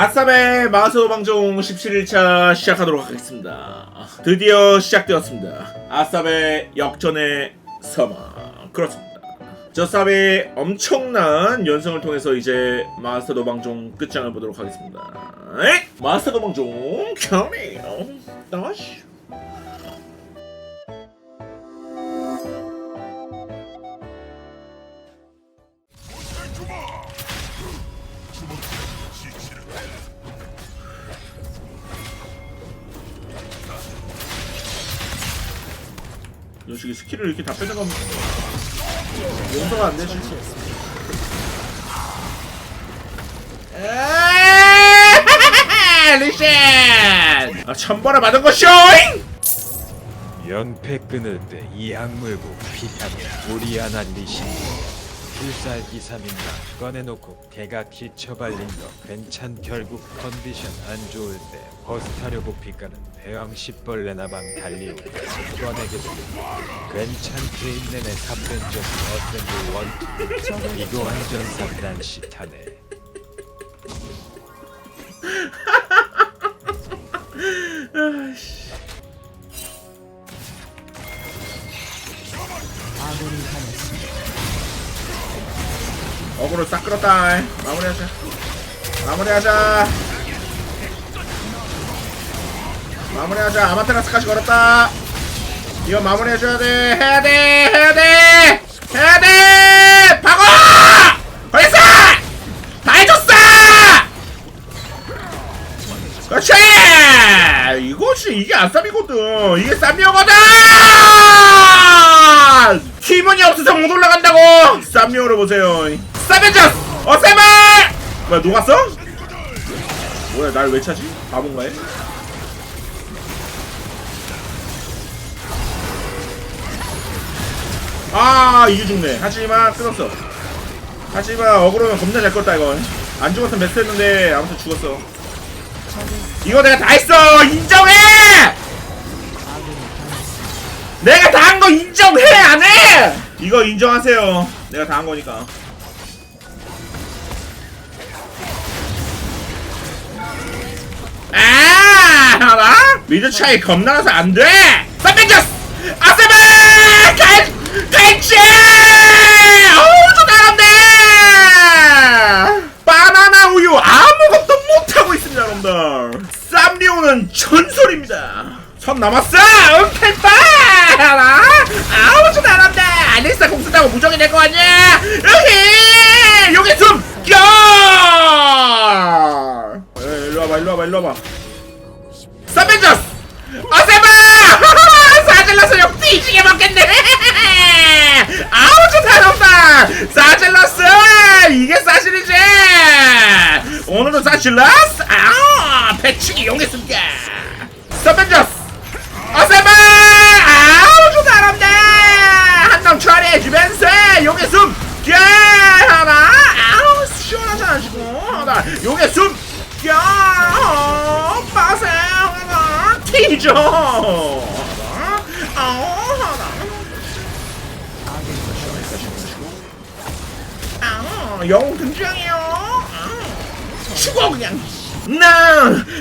아싸베 마소 방송 17일차 시작하도록 하겠습니다. 드디어 시작되었습니다. 아싸베 역전의 서마 그렇습니다. 저 쌉의 엄청난 연승을 통해서 이제 마스터 도방종 끝장을 보도록 하겠습니다. 에이! 마스터 도방종 경이요. 다시. 요식이 스킬을 이렇게 다 뺏어가면 용서가 안 되지. 리신! 아, 천벌을 받은 것이오잉! 연패 끊을 때 이 악물고 피하면 우리 아나 리신 필살기 3인가 꺼내놓고 개가 기쳐발린 거 괜찮 결국 컨디션 안 좋을 때 버스 타려고 피가는 대왕 십벌레 나 방 달리오 꺼내게 되면 괜찮게 애 삽벤져스 어셈블 원투. 이거 완전 삽난 시타네 어그로 싹 끌었다. 마무리하자. 마무리하자. 마무리하자. 아마테라스까지 걸었다. 이거 마무리해줘야 돼. 해야 돼. 해야 돼. 해야 돼. 박어! 걸렸어! 다 해줬어! 그렇지! 이것이 이게 아쌈이거든. 이게 쌈미어거든! 팀원이 없어서 못 올라간다고! 쌈미어를 보세요. 쌈벤져스! 어, 쌈을! 뭐야, 녹았어? 뭐야, 날 왜 차지? 바본가 해? 아, 이게 죽네. 하지만 끊었어. 하지만 어그로면 겁나 잘 껐다, 이거. 안 죽었으면 베스트 했는데, 아무튼 죽었어. 이거 내가 다 했어! 인정해! 내가 다 한 거 인정해 안 해? 이거 인정하세요. 내가 다 한 거니까. 미드 차이 겁나 나서 안 돼. 쌈벤져스, 아세베, 갈, 갈치. 어우, 저 나간데. 바나나 우유 아무것도 못 하고 있습니다, 여러분들. 쌈리오는 전설입니다. 선 남았어! 은펜빠! 아우, 저 나간다! 알리스타 공 쓴다고 무정이 될 거 아니야! 여 오늘은 사실러스! 아우, 배치기 용했습니다! 서벤져스!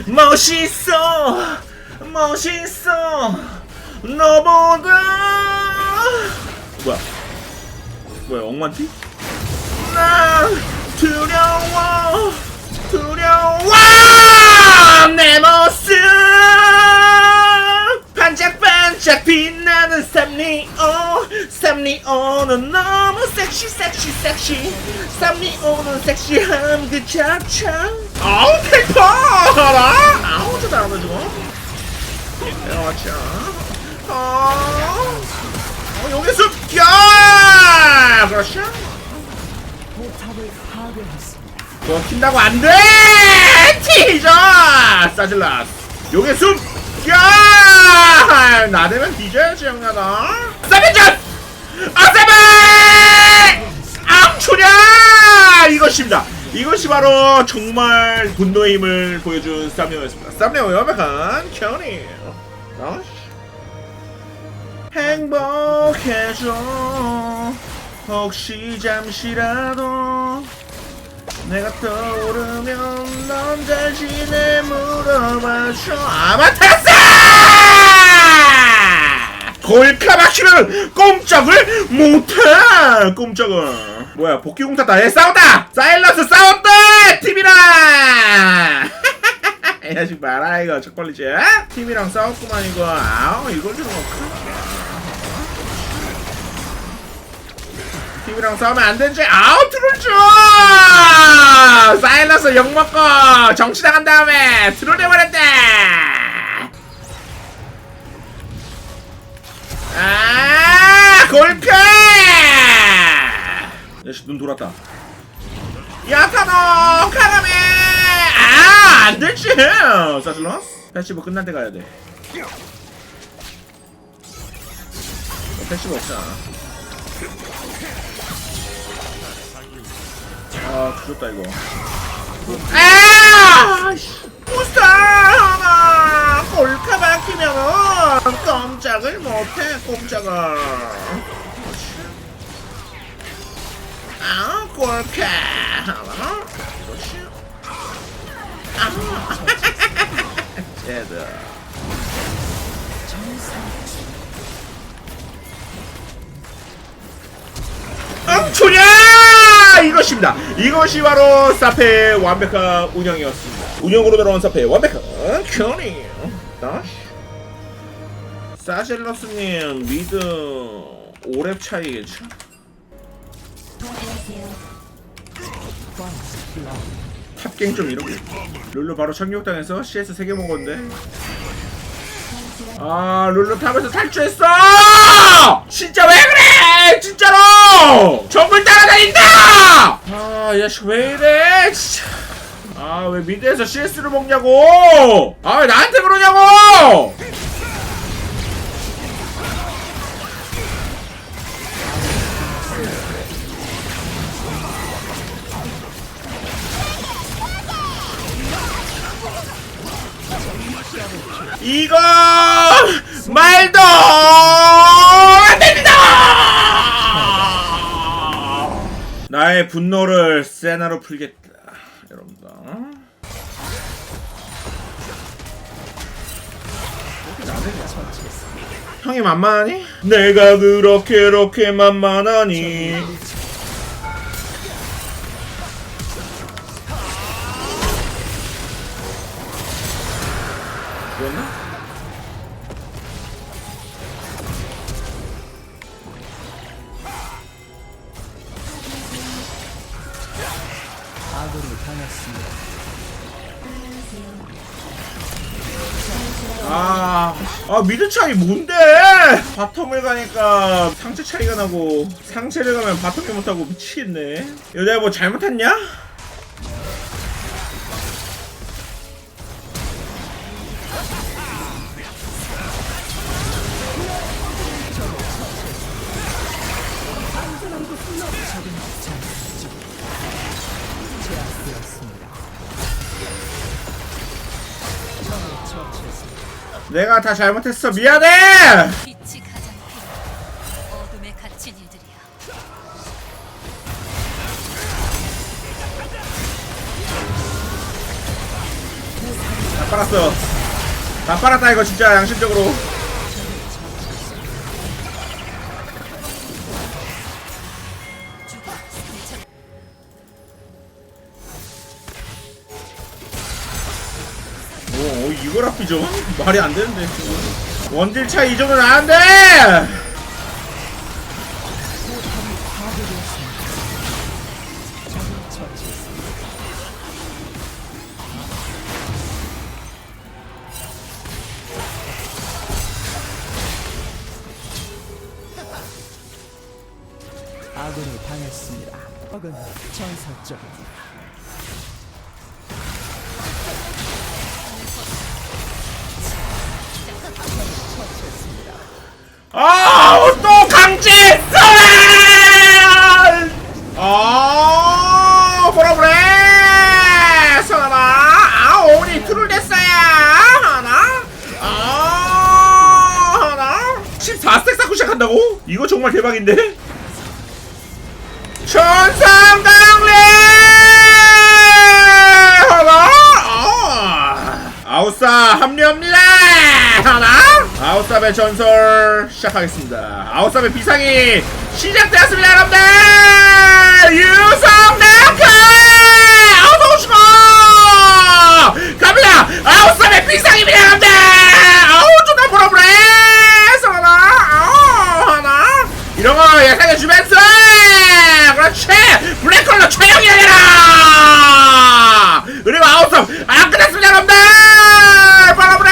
멋있어! 멋있어! 너보다! 뭐야? 뭐야, 엉만티? 난 두려워! 두려워! 내모 반짝반짝 빛나는 삼리오! 삼리오는 너무 섹시, 섹시, 섹시! 삼리오는 섹시함 그 자체! 아우, 페퍼! 알아? 아우, 저 잘한다, 저거. 내려왔죠. 어, 어, 여기 숲겨! 그렇죠? 그거 킨다고 안 돼! 티저! 사질라스! 요게 숨! 야! 나대면 뒤져야지, 형나다. 사벤전! 아세베! 앙초냐! 이것입니다. 이것이 바로 정말 분노의 힘을 보여준 쌈네오였습니다. 쌈네오 견이. 어? 행복해져. 혹시 잠시라도 내가 떠오르면 넌잘 지내 물어봐줘 아마타스 골카 막히면 꼼짝을 못해! 꼼짝을. 뭐야 복귀공 탔다 해? 싸웠다! 사일러스 싸웠다! 팀이랑! 야 지금 말아 이거. 첫걸리지 팀이랑 싸웠구만 이거. 아우 이걸 큰일 팀이랑 싸우면 안 되지 아우 트롤 줘 사일러스 욕먹고 정치 당한 다음에 트롤 해버렸다 아 골패! 야씨 눈 돌았다. 야타노 카라메 아 안되지! 사슬러스? 패시브 끝날 때 가야돼. 패시브 없잖아? 아 죽었다 이거. 아 부스터 하나! 골카 박히면은 꼼짝을 못해 꼼짝을 아 골카 하나 그렇지 아 제드 응초냐 이것입니다. 이것이 바로 사페의 완벽한 운영이었습니다. 운영으로 돌아온 사페의 완벽한 큐닝. 다시. 사젤러스님 미드 5렙 차이겠죠? 탑갱 좀 이렇게. 룰루 바로 청력당해서 CS 3개 먹었는데. 아 룰루 탑에서 탈주했어! 진짜 왜 그래! 진짜로! 정글 따라다닌다! 아야 왜 이래 진짜. 아왜 미드에서 CS를 먹냐고! 아 왜 나한테 그러냐고 이거 말도 안 됩니다. 나의 분노를 세나로 풀겠다, 여러분들. 형이 만만하니? 내가 그렇게 그렇게 만만하니? 아, 아 미드 차이 뭔데? 바텀을 가니까 상체 차이가 나고 상체를 가면 바텀이 못하고 미치겠네. 여자 뭐 잘못했냐? 내가 다 잘못했어 미안해. 빛이 가장 필요한 어둠에 갇힌 이들이야. 다 빨았어. 다 빨았다 이거 진짜 양심적으로. 2점? 말이 안 되는데. 원딜 차 이정은 안 돼! 아군이 당했습니다. 혹은 전사적입니다. 대박인데? 천상강림! 하나? 아! 아우싸 합류합니다! 하나? 아웃삽의 전설 시작하겠습니다. 아웃삽의 비상이 시작되었습니다, 여러분들! 유성나카! 어서오시고! 갑니다! 아웃삽의 비상입니다, 여러분들! 아우, 존나 보라보라! 이런 거 예상해주면서! 그렇지! 블랙컬러 최영이 아니라 그리고 아웃삽 안 끝났습니다 여러분들! 보라보라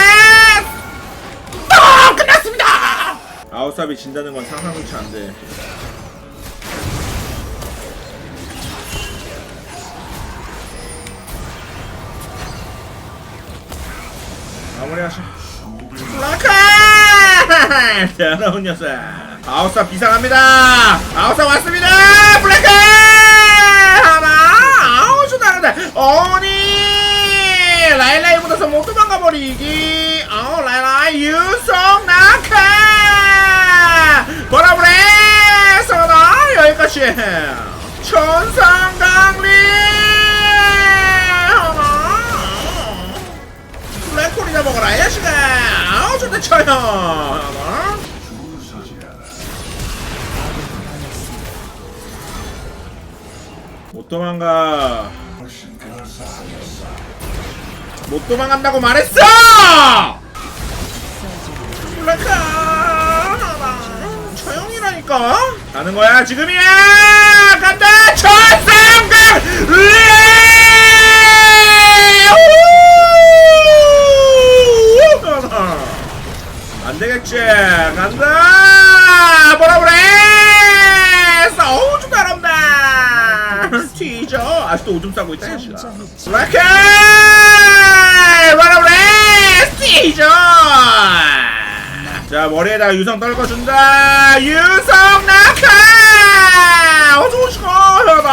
또 끝났습니다! 아웃삽이 진다는 건 상상치 않은데 마무리하셔 블랙카 대단한 녀석 아웃사 비상합니다. 아웃사 왔습니다. 블랙카 하나 아우 좋다는데. 어니! 라일라이 묻어서 못 도망가 버리기. 아우 라일라이 유성 낙하! 보라보래 서나 여기까지. 천상강리 하나 블랙홀이나 먹어라 야시가 아우 좋다 쳐요 못 도망가. 못 도망간다고 말했어! 하나 처형이라니까? 가는 거야 지금이야! 간다! 천상강 안 되겠지 간다 뭐라 그래 어우 좀 잘한다 튀죠 아직도 오줌 싸고 있다 뭐라 그래 튀죠 자 머리에다 유성 떨궈준다. 유성 낙하! 어서 오시고 여러분.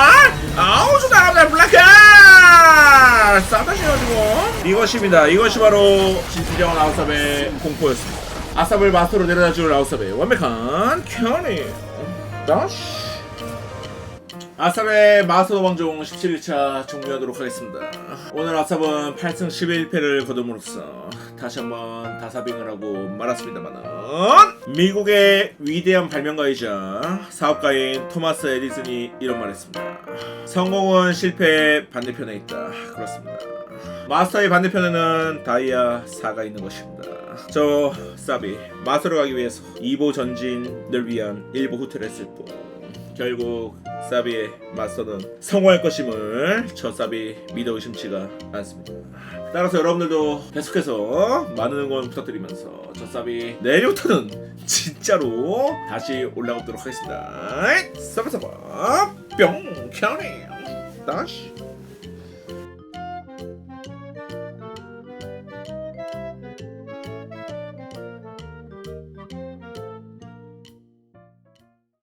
아우 좀 잘한다 블랙카 싸다 셔가지고. 이것입니다. 이것이 바로 진수정원 아웃삽의 공포였습니다. 아삽을 마스터로 내려다 줄 아웃삽의 완벽한 켜니 다시 아삽의 마스터 왕종 17일차 종료하도록 하겠습니다. 오늘 아삽은 8승 11패를 거둠으로써 다시 한번 다사빙을 하고 말았습니다만 미국의 위대한 발명가이자 사업가인 토마스 에디슨이 이런 말했습니다. 성공은 실패의 반대편에 있다. 그렇습니다. 마스터의 반대편에는 다이아 4가 있는 것입니다. 저 사비 마스터로 가기 위해서 2보 전진을 위한 1보 후퇴를 했을 뿐 결국 사비의 마스터는 성공할 것임을 저 사비 믿어 의심치가 않습니다. 따라서 여러분들도 계속해서 많은 응원 부탁드리면서 저 사비 내일부터는 진짜로 다시 올라오도록 하겠습니다. 사바사바 뿅 켜네 다시